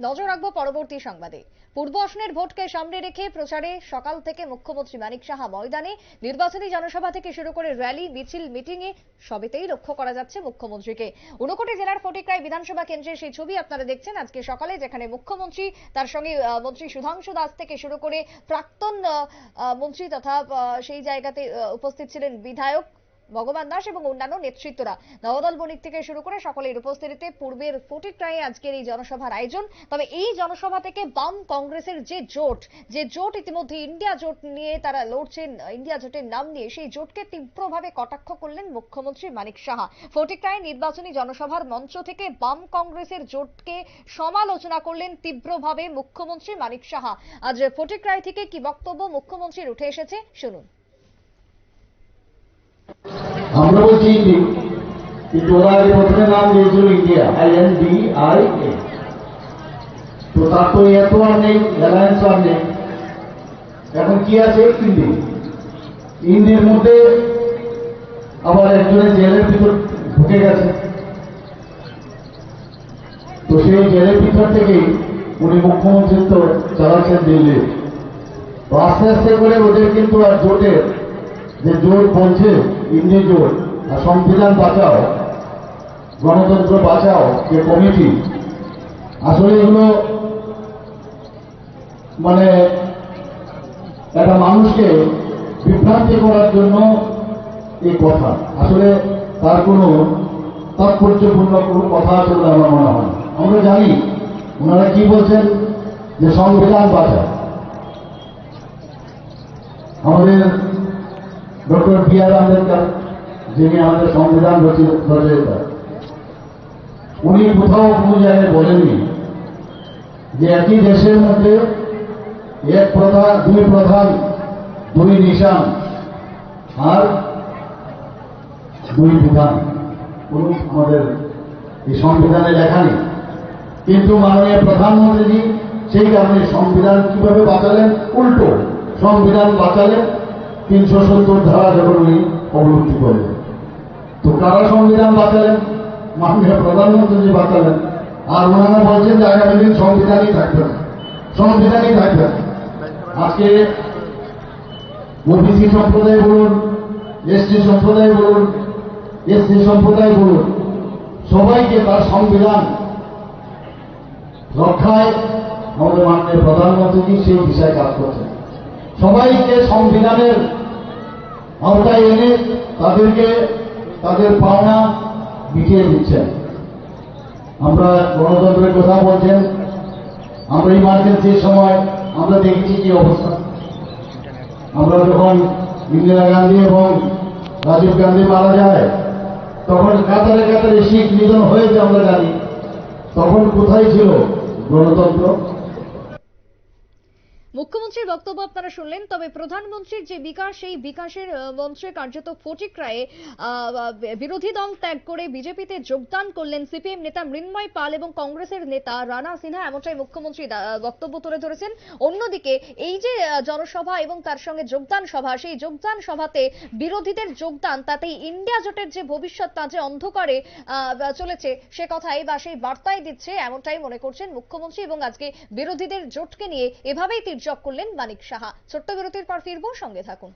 নজর রাখব পরবর্তী সংবাদে। পূর্ব আসনের ভোটকে সামনে রেখে প্রচারে সকাল থেকে মুখ্যমন্ত্রী মানিক সাহা ময়দানে, নির্বাচনী জনসভা থেকে শুরু করে র্যালি, মিছিল মিটিং এ সবেতেই লক্ষ্য করা যাচ্ছে মুখ্যমন্ত্রীকে। ঊনকোটি জেলার ফটিকরাই বিধানসভা কেন্দ্রের সেই ছবি আপনারা দেখছেন আজকে সকালে, যেখানে মুখ্যমন্ত্রী, তার সঙ্গে মন্ত্রী সুধাংশু দাস থেকে শুরু করে প্রাক্তন মন্ত্রী তথা সেই জায়গাতে উপস্থিত ছিলেন বিধায়ক। ভগবান দাস এবং অন্যান্য নেতৃত্বরা। নবদল বণিক থেকে শুরু করে সকলের উপস্থিতিতে পূর্বের ফটিকরায়ে আজকের এই জনসভার আয়োজন। তবে এই জনসভা থেকে বাম কংগ্রেসের যে জোট যে জোট ইতিমধ্যে ইন্ডিয়া জোট নিয়ে তারা লড়ছেন, ইন্ডিয়া জোটের নাম নিয়ে সেই জোটকে তীব্রভাবে কটাক্ষ করলেন মুখ্যমন্ত্রী মানিক সাহা। ফটিকরায় নির্বাচনী জনসভার মঞ্চ থেকে বাম কংগ্রেসের জোটকে সমালোচনা করলেন তীব্রভাবে মুখ্যমন্ত্রী মানিক সাহা। আজ ফটিকরায় থেকে কি বক্তব্য মুখ্যমন্ত্রীর উঠে এসেছে, শুনুন। আমরা বলছি ইন্ডি কিন্তু ওরা আগে প্রথমে নাম দিয়েছিল India I N D I A তো তার তো এত আর নেই অ্যালায়েন্স আর নেই এখন কি আছে ইন্ডি ইন্ডির মধ্যে আবার একজনের জেলের ভিতর ঢুকে গেছে তো সেই জেলের ভিতর থেকেই উনি মুখ্যমন্ত্রিত্ব চালাচ্ছেন দিল্লি তো আস্তে আস্তে করে ওদের কিন্তু আর জোটের যে জোট বলছে ইন্ডি জোট আর সংবিধান বাঁচাও, গণতন্ত্র বাঁচাও, যে কমিটি। আসলে এগুলো মানে একটা মানুষকে বিভ্রান্তি করার জন্য এই কথা। আসলে তার কোনো তাৎপর্যপূর্ণ কোনো কথা আছে বলে আমার মনে হয় আমরা জানি, ওনারা কি বলছেন? যে সংবিধান বাঁচায় আমাদের ডক্টর বি আর আম্বেদকর, যিনি আমাদের সংবিধান রচি- রচয়িতা, উনি কোথাও কোনো জায়গায় বলেননি যে একই দেশের মধ্যে এক প্রধান দুই প্রধান, দুই নিশান আর দুই বিধান। কোনো আমাদের এই সংবিধানে লেখা নেই। কিন্তু মাননীয় প্রধানমন্ত্রীজি সেই কারণে সংবিধান কীভাবে বাঁচালেন? উল্টো, সংবিধান বাঁচালেন তিনশো সত্তর ধারা যখন উনি অবলুপ্তি করলেন, তো কারা সংবিধান বাঁচালেন? মাননীয় প্রধানমন্ত্রীজি বাঁচালেন। আর ওনারা বলছেন যে আগামী দিন সংবিধানই থাকবে না। সংবিধানই থাকবে না। আজকে ওবিসি সম্প্রদায় বলুন এসটি সম্প্রদায় বলুন, এসসি সম্প্রদায় বলুন, সবাইকে তার সংবিধান রক্ষায় আমাদের মাননীয় প্রধানমন্ত্রী সেই বিষয়ে কাজ করছেন। সবাইকে সংবিধানের আওতায় এনে তাদেরকে তাদের পাওনা মিটিয়ে দিচ্ছেন। আমরা গণতন্ত্রের কথা বলছেন। আমরা ইমার্জেন্সির সময় আমরা দেখেছি কি অবস্থা। আমরা যখন ইন্দিরা গান্ধী এবং রাজীব গান্ধী মারা যায়, তখন কাতারে কাতারে শিখ নিধন হয়েছে আমরা জানি। তখন কোথায় ছিল গণতন্ত্র? মুখ্যমন্ত্রীর বক্তব্য আপনারা শুনলেন তবে প্রধানমন্ত্রীর যে বিকাশ সেই বিকাশের মঞ্চে কার্যত ফটিকরায়ে আহ, বিরোধী দল ত্যাগ করে বিজেপিতে যোগদান করলেন সিপিএম নেতা মৃন্ময় পাল এবং কংগ্রেসের নেতা রানা সিনহা এমনটাই মুখ্যমন্ত্রী বক্তব্য তুলে ধরেছেন। অন্যদিকে এই যে জনসভা এবং তার সঙ্গে যোগদান সভা সেই যোগদান সভাতে বিরোধীদের যোগদান তাতে ইন্ডিয়া জোটের যে ভবিষ্যৎ তা যে অন্ধকারে চলেছে সে কথাই বা সেই বার্তাই দিচ্ছে এমনটাই মনে করছেন মুখ্যমন্ত্রী এবং আজকে বিরোধীদের জোটকে নিয়ে এভাবেই তির্যক করলেন মানিক সাহা। ছোট্ট বিরতির পর ফিরবো সঙ্গে থাকুন।